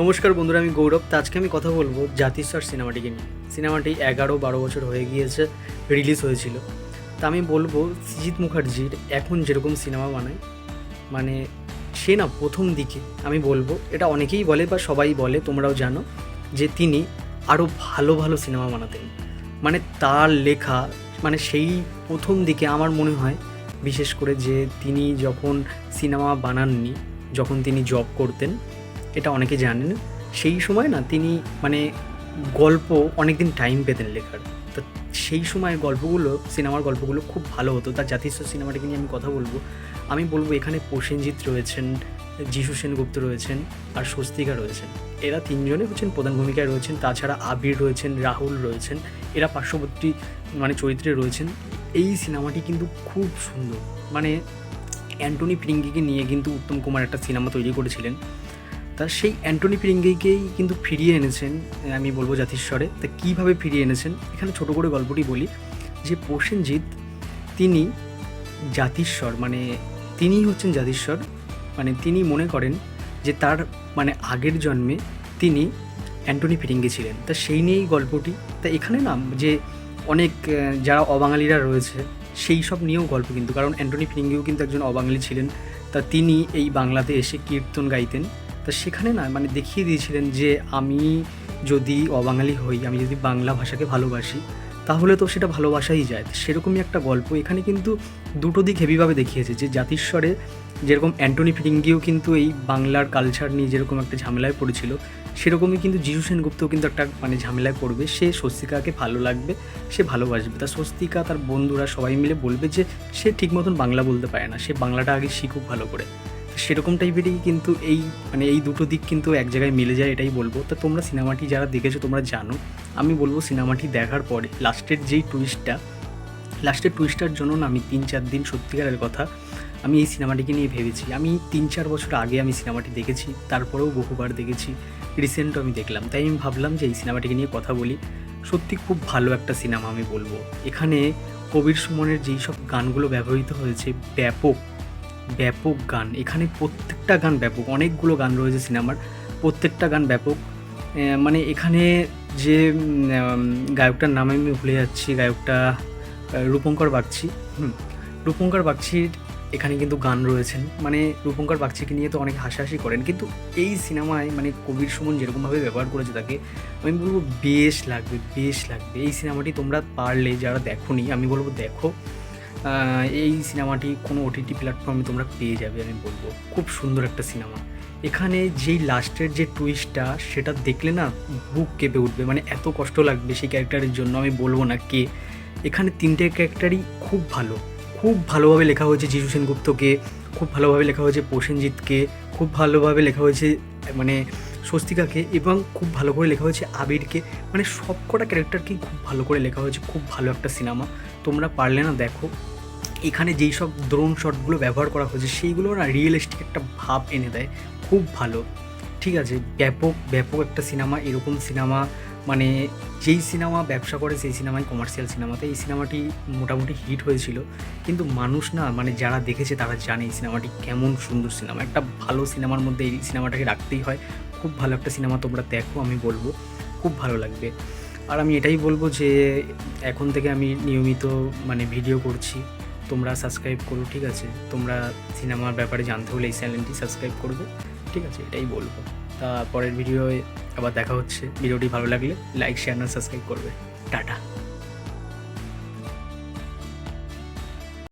নমস্কার বন্ধুরা, আমি গৌরব। তো আজকে আমি কথা বলব জাতিস্বর সিনেমাটিকে নিয়ে। সিনেমাটি এগারো বারো বছর হয়ে গিয়েছে, রিলিজ হয়েছিল। তা আমি বলব সৃজিৎ মুখার্জির এখন যেরকম সিনেমা বানায় মানে সে না প্রথম দিকে আমি বলব, এটা অনেকেই বলে বা সবাই বলে, তোমরাও জানো, যে তিনি আরও ভালো ভালো সিনেমা বানাতেন। মানে তার লেখা মানে সেই প্রথম দিকে আমার মনে হয়, বিশেষ করে যে তিনি যখন সিনেমা বানাননি, যখন তিনি জব করতেন এটা অনেকে জানেন। সেই সময় না তিনি মানে গল্প অনেকদিন টাইম পেতেন লেখার। তো সেই সময় গল্পগুলো, সিনেমার গল্পগুলো খুব ভালো হতো। তার জাতিস্ব সিনেমাটাকে নিয়ে আমি কথা বলব। আমি বলব এখানে প্রসেনজিৎ রয়েছেন, যিশু সেনগুপ্ত রয়েছেন আর স্বস্তিকা রয়েছেন। এরা তিনজনে হচ্ছেন প্রধান ভূমিকায় রয়েছেন। তাছাড়া আবির রয়েছেন, রাহুল রয়েছেন। এরা পার্শ্ববর্তী মানে চরিত্রে রয়েছেন। এই সিনেমাটি কিন্তু খুব সুন্দর। মানে অ্যান্টনি ফিরিঙ্গিকে নিয়ে কিন্তু উত্তম কুমার একটা সিনেমা তৈরি করেছিলেন। তা সেই অ্যান্টনি ফিরিঙ্গিকেই কিন্তু ফিরিয়ে এনেছেন আমি বলব জাতিস্বরে। তা কীভাবে ফিরিয়ে এনেছেন? এখানে ছোট করে গল্পটি বলি যে প্রসেনজিৎ, তিনি জাতিস্বর মানে তিনিই হচ্ছেন জাতিস্বর। মানে তিনি মনে করেন যে তার মানে আগের জন্মে তিনি অ্যান্টনি ফিরিঙ্গি ছিলেন। তা সেই নিয়েই গল্পটি। তা এখানে না, যে অনেক যারা অবাঙালিরা রয়েছে, সেই সব নিয়েও গল্প কিন্তু। কারণ অ্যান্টনি ফিরিঙ্গিও কিন্তু একজন অবাঙালি ছিলেন। তা তিনি এই বাংলাতে এসে কীর্তন গাইতেন। তা সেখানে না মানে দেখিয়ে দিয়েছিলেন যে আমি যদি অবাঙালি হই, আমি যদি বাংলা ভাষাকে ভালোবাসি, তাহলে তো সেটা ভালোবাসাই যায়। সেরকমই একটা গল্প। এখানে কিন্তু দুটো দিক হেভিভাবে দেখিয়েছে যে জাতিস্বরে যেরকম অ্যান্টনি ফিরিঙ্গিও কিন্তু এই বাংলার কালচার নিয়ে যেরকম একটা ঝামেলায় পড়েছিল, সেরকমই কিন্তু যিশু সেনগুপ্তও কিন্তু একটা মানে ঝামেলায় পড়বে। সে স্বস্তিকাকে ভালো লাগবে, সে ভালোবাসবে। তা স্বস্তিকা, তার বন্ধুরা সবাই মিলে বলবে যে সে ঠিক মতন বাংলা বলতে পারে না। সে বাংলাটা আগে শিখুক ভালো করে। সেরকম টাইপেরই কিন্তু এই মানে এই দুটো দিক কিন্তু এক জায়গায় মিলে যায়, এটাই বলব। তো তোমরা সিনেমাটি যারা দেখেছ, তোমরা জানো। আমি বলব সিনেমাটি দেখার পরে, লাস্টের যেই টুইস্টটা লাস্টের টুইস্টার জন্য না আমি তিন চার দিন সত্যিকারের কথা, আমি এই সিনেমাটিকে নিয়ে ভেবেছি। আমি তিন চার বছর আগে আমি সিনেমাটি দেখেছি, তারপরেও বহুবার দেখেছি রিসেন্টও আমি দেখলাম। তাই আমি ভাবলাম যে এই সিনেমাটিকে নিয়ে কথা বলি। সত্যি খুব ভালো একটা সিনেমা আমি বলব। এখানে কবির সুমনের যেই সব গানগুলো ব্যবহৃত হয়েছে, ব্যাপক ব্যাপক গান, এখানে প্রত্যেকটা গান ব্যাপক, অনেকগুলো গান রয়েছে সিনেমার, প্রত্যেকটা গান ব্যাপক। মানে এখানে যে গায়কটার নাম আমি ভুলে যাচ্ছি, গায়কটা রূপঙ্কর বাগচি। হুম, রূপঙ্কর বাগচির এখানে কিন্তু গান রয়েছেন। মানে রূপঙ্কর বাগচিকে নিয়ে তো অনেক হাসাহাসি করেন, কিন্তু এই সিনেমায় মানে কবির সুমন যেরকমভাবে ব্যবহার করেছে তাকে, আমি বলব বেশ লাগবে বেশ লাগবে। এই সিনেমাটি তোমরা পারলে, যারা দেখোনি, আমি বলব দেখো। এই সিনেমাটি কোনো ওটিটি প্ল্যাটফর্মে তোমরা পেয়ে যাবে, আমি বলব। খুব সুন্দর একটা সিনেমা। এখানে যেই লাস্টের যে টুইস্টটা সেটা দেখলে না বুক কেঁপে উঠবে মানে এত কষ্ট লাগবে সেই ক্যারেক্টারের জন্য, আমি বলব না কে। এখানে তিনটে ক্যারেক্টারই খুব ভালো। খুব ভালোভাবে লেখা হয়েছে যিশু সেনগুপ্তকে, খুব ভালোভাবে লেখা হয়েছে প্রসেনজিৎকে, খুব ভালোভাবে লেখা হয়েছে মানে স্বস্তিকাকে এবং খুব ভালো করে লেখা হয়েছে আবিরকে। মানে সব কটা ক্যারেক্টারকেই খুব ভালো করে লেখা হয়েছে, খুব ভালো একটা সিনেমা। তোমরা পারলে না, দেখো। এখানে যেই সব দ্রোণ শটগুলো ব্যবহার করা হয়েছে, সেইগুলো না রিয়েলিস্টিক একটা ভাব এনে দেয়। খুব ভালো। ঠিক আছে, ব্যাপক ব্যাপক একটা সিনেমা এরকম সিনেমা মানে যেই সিনেমা ব্যবসা করে, সেই সিনেমাই কমার্শিয়াল সিনেমাতে এই সিনেমাটি মোটামুটি হিট হয়েছিল। কিন্তু মানুষ না মানে যারা দেখেছে, তারা জানে এই সিনেমাটি কেমন সুন্দর সিনেমা একটা ভালো সিনেমার মধ্যে এই সিনেমাটাকে রাখতেই হয়। খুব ভালো একটা সিনেমা তোমরা দেখো, আমি বলব। খুব ভালো লাগবে। আর আমি এটাই বলব যে এখন থেকে আমি নিয়মিত মানে ভিডিও করছি। তোমরা সাবস্ক্রাইব করো, ঠিক আছে? তোমরা সিনেমার ব্যাপারে জানতে হলে এই চ্যানেলটি সাবস্ক্রাইব করবে, ঠিক আছে? এটাই বলব। তা পরের ভিডিওয়ে আবার দেখা হচ্ছে। ভিডিওটি ভালো লাগলে লাইক শেয়ার না সাবস্ক্রাইব করবে। টাটা।